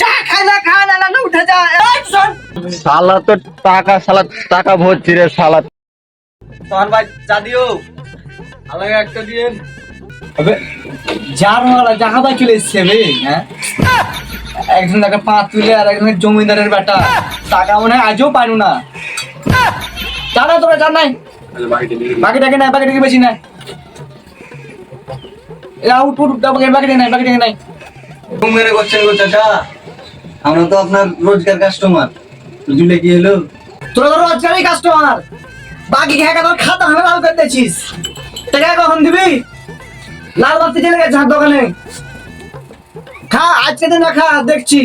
চা খাই না খা না না উঠে যা শালা তো টাকা শালা টাকা ভরছি রে শালা তোমার ভাই চা দিও। আলাদা একটা দিন আবে যার মালা জাহা ভাই চলে এসছে বে হ্যাঁ? একজন টাকা পাঁচ তুলে আর একজন জমিদারের বেটা। টাকা মনে হয় আজও পাইনু না। জানা তোরা জান নাই। বাকি টাকা নাই বাকি টাকা বেশি নাই। এ আউট উঠ বাকি নাই বাকি টাকা নাই। মেরে করছেন গো চাচা। আমরা তো আপনার রোজকার কাস্টমার কি হলো? তোরা তো রোজগারই কাস্টমার বাকি তোর খাতা আমি লাল করে দিয়েছিস। টাকা কখন দিবি? লাল বাতি চলে গেছে হাত দোকানে। খা, আজকে দিন খা, দেখছি।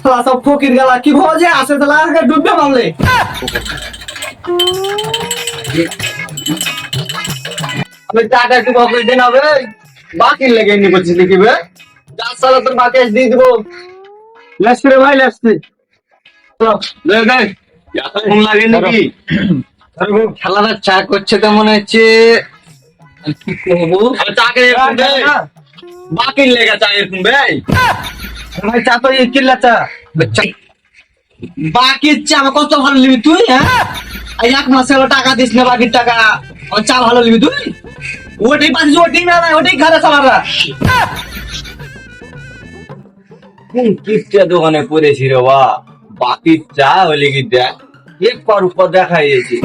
সব ফকির গেলা, কি ভোজে আসে তাহলে আগে ডুববে মারলে টাকা একটু বকলে দিন হবে বাকি লেগে নি করছিস দেখি বে? যার শালা তোর বাকি দিয়ে দিব। লেসছি রে ভাই লেসছি লে দে ফোন লাগে নাকি? খেলাটা চা করছে তো মনে হচ্ছে। কি করব চাকে বাকি লেগে চা এরকম বে? ভাই চা তো কিল্লা চা। বাকি চা আমার কত ভালো নিবি তুই হ্যাঁ? এক মাসে টাকা দিস না বাকির টাকা। চা ভালো নিবি তুই? ওটাই পাচ্ছিস ওটাই না ওটাই খারাপ চালারা কোন কিপটা দোকানে পড়েছি রে বা। চা হলে কি দেখ। এক পর উপর দেখা গেছে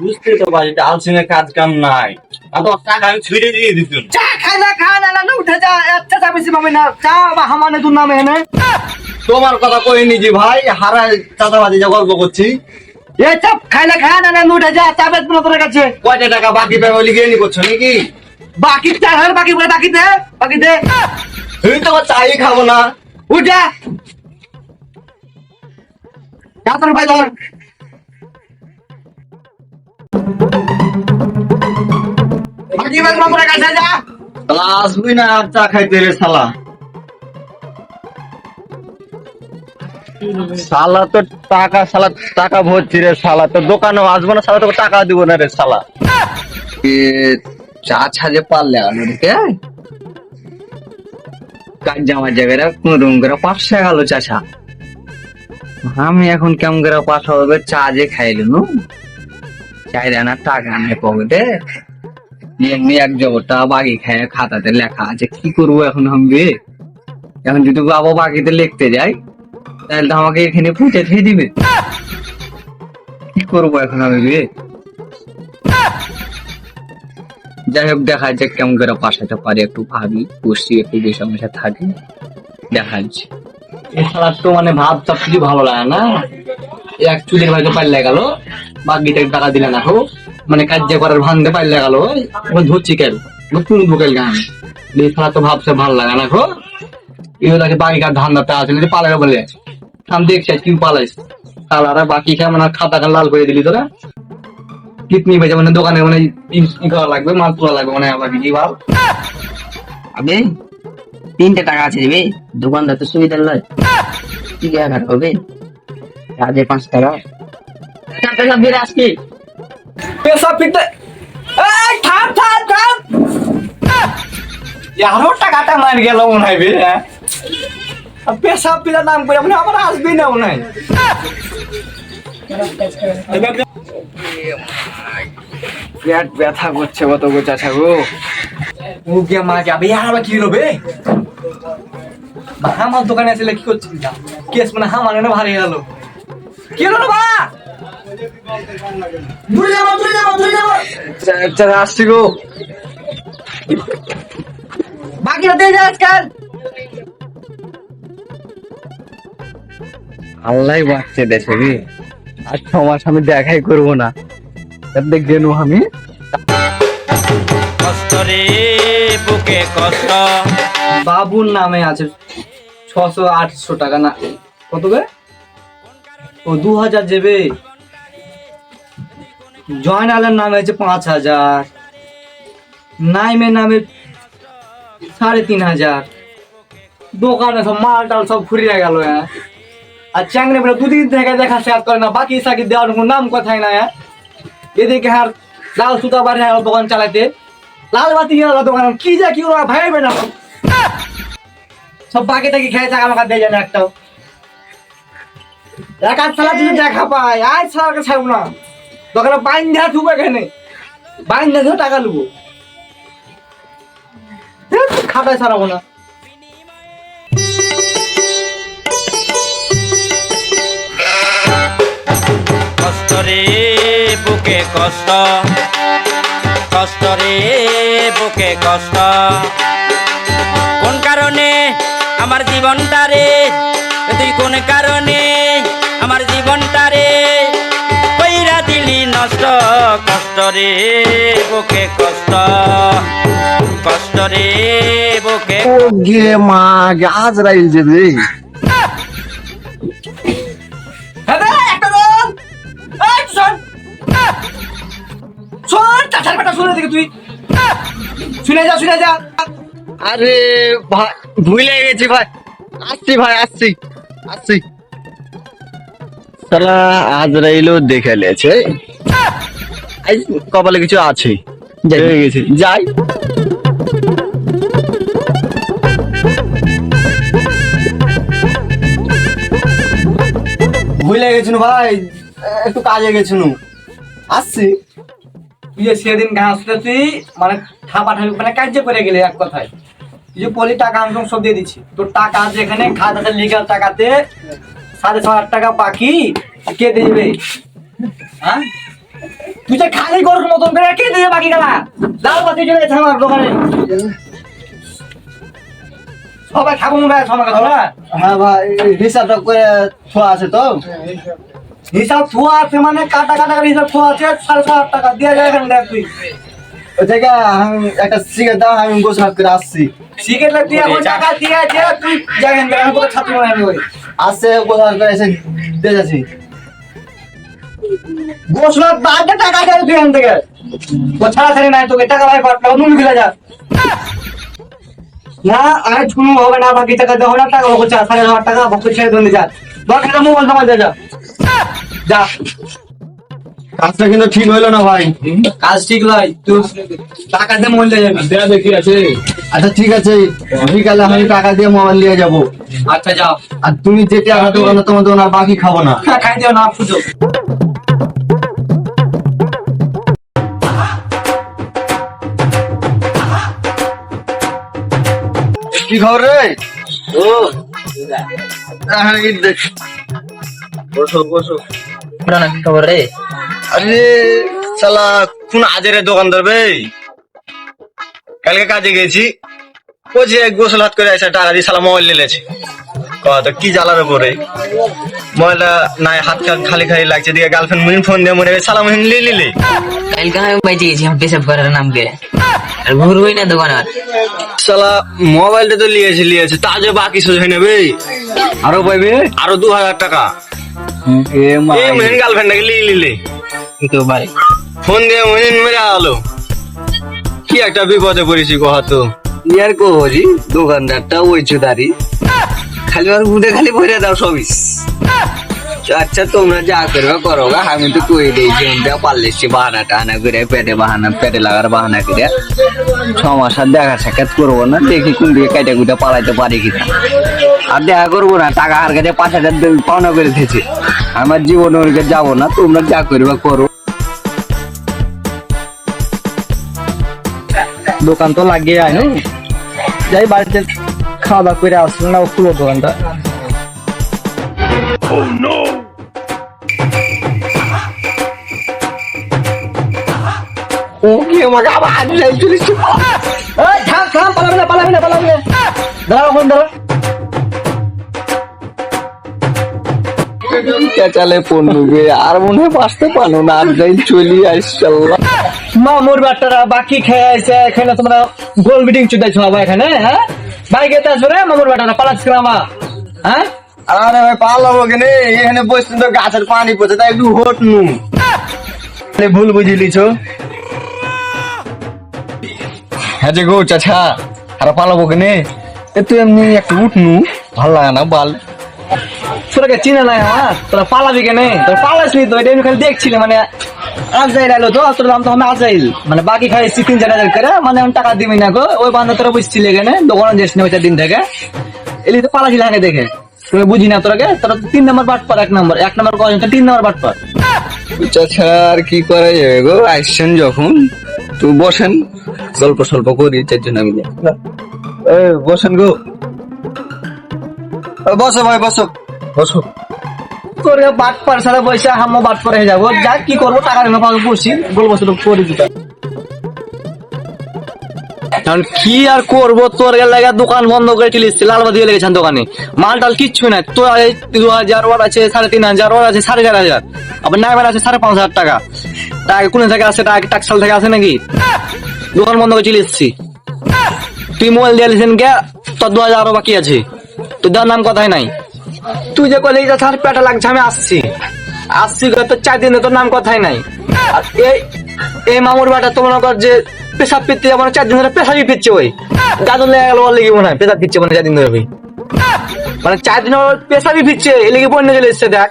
বুঝতে তো পারি আলসিনে কাজ কাম নাই। আর তো টাকা আমি ছুঁড়ে দিয়ে দিতুন চা খাই না খা না না উঠে যা আচ্ছা চা বেশি পাবে না। চা বা হামানে তোর নামে এনে। তোমার কথা কইনি জি ভাই হারা চাঁদাবাজি যা গল্প করছি। এ চাপ খাই না খা না না উঠে যা চা বেশ তোর কাছে। কয়টা টাকা বাকি পাবে বলি গিয়ে নি করছ নাকি? বাকি চা বাকি বলে বাকি দে বাকি দে। এই তো আমার চাই খাব না। উঠ যা। যা তোর ভাই ধর। বাকি বেশ তোর কাছে যা। শালা আসবি না চা খাইতে রে শালা। শালা তো টাকা শালা টাকা ভরছি রে শালা তো দোকানেও আসব না শালা তোকে টাকা দিব না রে শালা চা ছাজে পারলে আমাদেরকে কাজ জামার জায়গাটা কোন করে পাঁচশো গেল চাষা আমি এখন কেমন করে পাঁচশো হবে? চা যে খাইলি নু চাই না, টাকা নেই পকেটে। এমনি এক জবরটা বাকি খায়, খাতাতে লেখা আছে, কি করব এখন আমি? এখন যদি বাবা বাকিতে লিখতে যাই তাহলে তো আমাকে এখানে পুঁতে খেয়ে দিবে। কি করব এখন আমি, বে? যাই হোক, দেখা যাক কেমন করে পাশাতে পারি। একটু ভাবি বসছি একটু বেশি মেশা থাকি। দেখা যাচ্ছে শালার তো মানে ভাব সব কিছু ভালো লাগে না। এক চুলের ভাইতে পাল্লে গেল। বাকিটা টাকা দিলে না মানে কাজ করার ভাঙতে পাল্লে গেল। ওই ধরছি কেন? তুই ঢুকেল গান। শালা তো ভাবছে ভালো লাগে না হো এগুলো তাকে বাকি কার ধান দাতে আছে পালাবে বলে আমি দেখছি আজ কি পালাইস শালারা বাকি খায় মানে খাতা খান লাল করে দিলি তোরা? কিতনি বেজে মানে দোকানে মানে ই- করা লাগবে মাল তোলা লাগবে মানে বাকি কি ভাব আবে তিনটে টাকা আছে রে দোকানদার তো সুবিধার নয় কি ঘাট হবে? আজে পাঁচ টাকা। টাকা বেড়ে আসছি পেশাব ফিরতে এই থাম থাম থাম। আরও টাকাটা মার গেল মনে হয় হ্যাঁ। পেশাব পিলার নাম করে মানে আমার আসবেই না মনে হয়। পেট ব্যথা করছে কত গো চাচা গো। মা যাবে আর আবার কি হলো বে? বা আমার দোকানে আসলে কি করছিস না কেস মানে হামার এনে ভারী গেল কি হলো বা দূরে যাব দূরে যাব দূরে যাব চাচা আসছি গো। বাকিটা দিয়ে যা আজকাল। আল্লাহ বাঁচছে দেশে রে আর ছ মাস আমি দেখাই করব না। গেনু আমি। বাবুর নামে আছে ছশো আটশো টাকা না। কত বে ও দু হাজার যাবে জয়ন আলের নামে আছে পাঁচ হাজার। নাইমের নামে সাড়ে তিন হাজার। দোকানে সব মাল টাল সব ফুরিয়ে গেল হ্যাঁ। আর চ্যাংড়ে বেড়ে দুদিন থেকে দেখা শেয়ার করে না, বাকি সাকি দেওয়ার কোনো নাম কথাই না হ্যাঁ? এদিকে হার লাল সুতা বাড়ি দোকান চালাইতে। লাল বাতি গেল দোকান, কি যা কি ওরা ভাইবে না। সব বাকি টাকি খেয়ে টাকা মাকা দিয়ে না একটাও। এক ছাড়া যদি দেখা পাই আয় ছাড়াকে ছাড়ব না। দোকানে বাইন দেওয়া থুবো এখানে বাইন দিয়ে টাকা নেব খাটায় ছাড়াবো না। রে, বুকে কষ্ট। কষ্ট রে, বুকে কষ্ট। কোন কারণে আমার জীবনটা রে? তুই কোন কারণে আমার জীবনটা রে? কইরা দিলি নষ্ট, কষ্ট রে, বুকে কষ্ট। কষ্ট রে, বুকে মা আজরাইল যে শুনে দেখে তুই শুনে যা শুনে যা। আরে ভাই ভুলে গেছি ভাই। আসছি ভাই আসছি আসছি। সালা আজরাইলও দেখে লেছে। কপালে কিছু আছে। হয়ে গেছে। যাই। ভুলে গেছিল ভাই একটু কাজে গেছিল আসছি। তুই যে সেদিন ঘাস তুই মানে খাবার ঠাবি মানে কার্য করে গেলে এক কথায়। তুই যে পলি টাকা আমি সব দিয়ে দিচ্ছি। তোর টাকা আছে এখানে খাতাতে লিগাল টাকাতে সাড়ে ছ হাজার টাকা বাকি কে দেবে? হ্যাঁ? তুই যে খালি গরুর মতন করে কে দেবে বাকি গেলা? লাল বাতি চলে গেছে আমার দোকানে। সবাই খাব মনে হয় সবার কথা হ্যাঁ ভাই হিসাবটা করে থোয়া আছে তো? হিসাব থুয়া আছে মানে কাটা কাটা করে হিসাব থুয়া আছে সাড়ে ছ হাজার টাকা দিয়ে যায় এখানে দেখ তুই। ওই থেকে আমি একটা সিগারেট দাও আমি গোসল করে আসছি। সিগারেট এখন টাকা দিয়ে তুই জানেন আমি তোকে ছাত্র আমি ওই। আসছে গোসল করে এসে দিয়ে যাচ্ছি। গোসলার বাদে টাকা দেয় তুই এখান থেকে। ও ছাড়া ছাড়ি নাই তোকে টাকা ভাই পাঠা নুন গিলা যা। না আজ কোনো হবে না বাকি টাকা দেওয়া হবে না টাকা বকো চার সাড়ে হাজার টাকা বকো ছেড়ে দিন যা। বাকি টাকা মোবাইল সময় দে যা। যা। কাজটা কিন্তু ঠিক হইল না ভাই। কাজ ঠিক নয় তুই টাকা দিয়ে মোবাইল দিয়ে যাবি। দেয়া দেখি আছে। আচ্ছা ঠিক আছে। বিকালে আমি টাকা দিয়ে মোবাইল নিয়ে যাব। আচ্ছা যাও। আর তুমি যে টাকা দোকানে তোমার দোকান আর বাকি খাব না। খাই দিও না পুজো কি খবর রে? ও। হ্যাঁ, দেখ। বসো বসো। কি খবর রে? আরে শালা কোন আজের দোকানদার বে? কালকে কাজে গেছি। ও যে গোসল হাত করে এসে টাকা দিয়ে শালা মোবাইল নিলেছে কত কি জ্বালার উপরে মোবাইলটা নাই হাত খালি খালি লাগছে। দিয়ে গার্লফ্রেন্ড মুহিন ফোন দিয়ে মনে সালা মুহিন লিয়ে নিলে? কালকে আমি বাইচে গেছি আমি পেশাব করার নাম করে। আর ঘুরবই না দোকান আর শালা মোবাইলটা তো লিয়েছে লিয়েছে তা যে বাকি সোজ হয়ে নেবে আরও পাইবে? আরও দু হাজার টাকা। গার্লফ্রেন্ডটাকে লিয়ে দিতে পারে ফোন দিয়ে মুহিন মেরে আলো। কি একটা বিপদে পড়েছি কহা তো। ইয়ার কোহরি দোকানদারটা ওই চুদারি। খালি আর মুদে খালি ভরে দাও সবিস আচ্ছা তোমরা যা করবে করো গা। আমি তো কই দিয়েছি আমরা পারলেছি বাহানা টাহানা করে পেটে বাহানা, পেটে লাগার বাহানা করে। ছ মাস আর দেখা সাক্ষাৎ করব না, দেখি কোন দিকে কাইটা কুইটা পালাইতে পারি কিনা। আর দেখা করব না, টাকা হার কাছে পাঁচ হাজার পাওনা করে দিয়েছে। আমার জীবনে ওদিকে যাব না, তোমরা যা করবে করো। দোকান তো লাগিয়ে আয় নো যাই বাড়িতে খাওয়া দাওয়া করে আসলে না খুলো দোকানটা। ও কি আমাকে আবার হারিয়ে চলিস এই থাম থাম পালাবি না পালাবি না পালাবি না। দাঁড়াও ফোন দাঁড়াও। চালে পড়বে আর মনে হয় বাঁচতে পারো না আর যাই চলি মামুর বাচ্চারা বাকি খেয়ে আছে এখানে তোমরা গোল মিটিং চুদাইছো এখানে হ্যাঁ? বাইকে আসবে রে মামুর বাচ্চারা পালাচ্ছি মা। হ্যাঁ? আরে ভাই পালাবো কেন? এখানে বসে তো গাছের পানি পড়ছে, তাই একটু হোট নু ভুল বুঝি লিছো হ্যাঁ যে গো, চাচা, আর পালাবো কেন? তুই এমনি একটু উঠনু ভালো লাগে না বাল? তোরাকে চিনে নাই হ্যাঁ? তোরা পালাবি কেনে? তোরা পালাসনি তো, এটা খালি দেখছিলি মানে আজাইল আইলো তো, তোর দাম তো আমি আজাইল মানে বাকি খাইছি তিন চার হাজার করে মানে আমি টাকা দিবি না গো, ওই বান্ধব তোরা বুঝছিলি এখানে দোকানে যাস না ওইটা দিন থেকে। এলি তো পালা ছিল দেখে। তুমি বুঝি না তোরাকে? তোরা তিন নম্বর বাট পার এক নম্বর। এক নম্বর কজন তিন নম্বর বাট পার চাচা আর কি করা যাবে গো? আসছেন যখন। তো বসেন। গল্প স্বল্প করি চারজন আমি বসেন গো। বসো ভাই বসো। বসো। তোর বাট পার সারা পয়সা হামো বাট পার হয়ে যাব। যা কি করব টাকা পাবো পড়ছি বলব সেটা করে দিতে কারণ কি আর করব? তোর লাগা দোকান বন্ধ করে চলিস লালবা দিয়ে লেগেছেন দোকানে। মাল টাল কিচ্ছু নাই। তোর দু হাজার ওর আছে, সাড়ে তিন হাজার ওর আছে, সাড়ে চার হাজার। আবার নাইবার আছে, সাড়ে পাঁচ হাজার টাকা। টাকা কোন থেকে আসে? টাকা টাকসাল থেকে আসে নাকি? দোকান বন্ধ করে চলে এসছি তুই মোবাইল দিয়ে লিখেন গে, তোর দু হাজার আরও বাকি আছে। তোর দেওয়ার নাম কথাই নাই। তুই যে কলে যা পেটা লাগছে, আমি আসছি। আসছি তোর চার দিনে তোর নাম কথাই নাই। এই এই মামুর বাটা তোমার কর যে পেশাব পিচ্ছে আমার চার দিন ধরে পেশাবই পিচ্ছে ওই। গাজন লেগে গেল ওর লেগে মনে হয়, পেশাব পিচ্ছে মানে চার দিন ধরে ওই। মানে চার দিন ওর পেশাবই পিচ্ছে এই লেগে বন্যা চলে এসছে দেখ।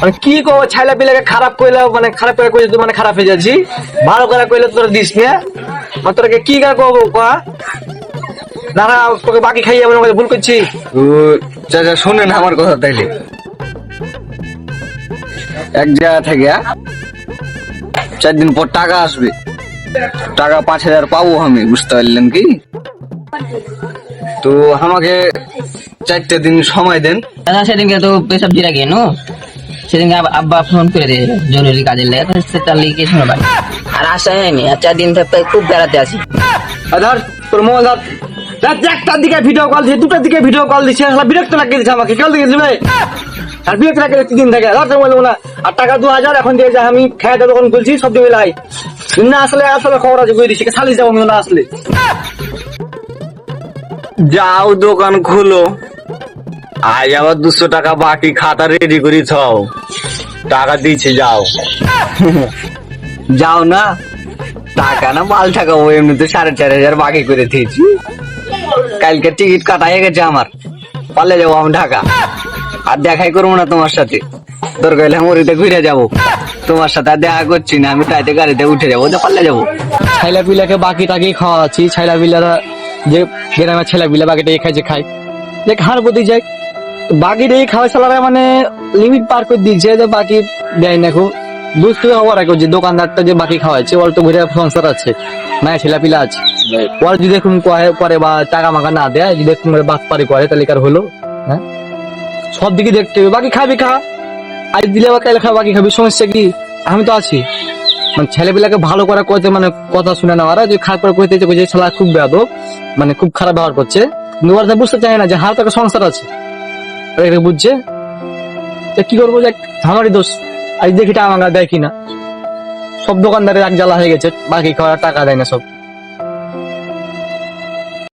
মানে কি করব ছাইলা পিলাকে খারাপ করলে মানে খারাপ করে কইলে মানে খারাপ হয়ে যাচ্ছি ভালো করে কইলে তোরা দিস না। মানে তোরাকে কি কার করব কয়া না না, তোকে বাকি খাইয়ে মনে করে ভুল করছি। চাচা শোনেন আমার কথা তাইলে। এক জায়গা থেকে চার দিন পর টাকা আসবে। টাকা পাঁচ হাজার পাবো আমি বুঝতে পারলেন কি? তো আমাকে চারটে দিন সময় দেন। দাদা সেদিনকে তো পেশাব জিরা গিয়ে সেদিনকে আব্বা ফোন করে দিয়ে জরুরি কাজের লেগে। তো সেটা লিখে শোনো ভাই। আর আসা হয়নি আর চার দিন থেকে খুব বেড়াতে আসি। ধর তোর মোবাইল ধর। রাত একটার দিকে ভিডিও কল দিচ্ছে দুটার দিকে ভিডিও কল দিচ্ছে শালা বিরক্ত লাগিয়ে দিচ্ছে আমাকে কেউ দিকে দিবে আর লাগিয়ে দিচ্ছে দিন থেকে। ধর তোর মোবাইল না। আর টাকা দু হাজার এখন দিয়ে যা আমি খেয়ে দেবো তখন বলছি সব দিকে লাই। না আসলে আসলে খবর আছে বুঝে দিচ্ছি সালিশ যাব না আসলে। যাও দোকান খুলো। আজ আবার দুশো টাকা বাকি খাতা রেডি করি ছাও টাকা দিচ্ছি যাও। যাও না। টাকা না মাল টাকা ও এমনিতে সাড়ে চার হাজার বাকি করে দিয়েছি। কালকে টিকিট কাটা হয়ে গেছে আমার। পালে যাব আমি ঢাকা। আর দেখাই করব না তোমার সাথে। দরকার হলে মরিতে ঘুরে যাব। তোমার সাথে আর দেখা করছি না আমি তাইতে গাড়িতে উঠে যাব তো পাল্লে যাব। ছাইলা পিলাকে বাকি টাকি খাওয়াচ্ছি। ছাইলা পিলারা যে গ্রামের ছেলা পিলা বাকিটা খাইছে খাই যে খার প্রতি যায় বাকি দিয়ে খাওয়া চালারা মানে লিমিট পার করে দিচ্ছে যে বাকি দেয় না খুব। বুঝতে হওয়ার আগে যে দোকানদারটা যে বাকি খাওয়াচ্ছে ওর তো ঘুরে সংসার আছে মায়ের ছেলা পিলা আছে ওর যদি এখন করে বা টাকা মাকা না দেয় যদি এখন বাদ পারি করে তাহলে কার হলো? হ্যাঁ? সব দিকে দেখতে হবে। বাকি খাবি খা। আজ দিলে বা কাইলে খা, বাকি খাবি। সমস্যা কি? আমি তো আছি। মানে ছেলেপিলাকে ভালো করে করতে মানে কথা শুনে না ওরা যে খারাপ করে কইতে যে ছেলে খুব বেয়াদব। মানে খুব খারাপ ব্যবহার করছে। কিন্তু ওরা বুঝতে চায় না যে হার টাকা সংসার আছে। এটা বুঝছে। তো কি করব? যে আমারই দোষ। আজ দেখি টাকা মাঙ্গা দেয় কিনা। সব দোকানদারের এক জ্বালা হয়ে গেছে। বাকি খাওয়ার টাকা দেয় না সব।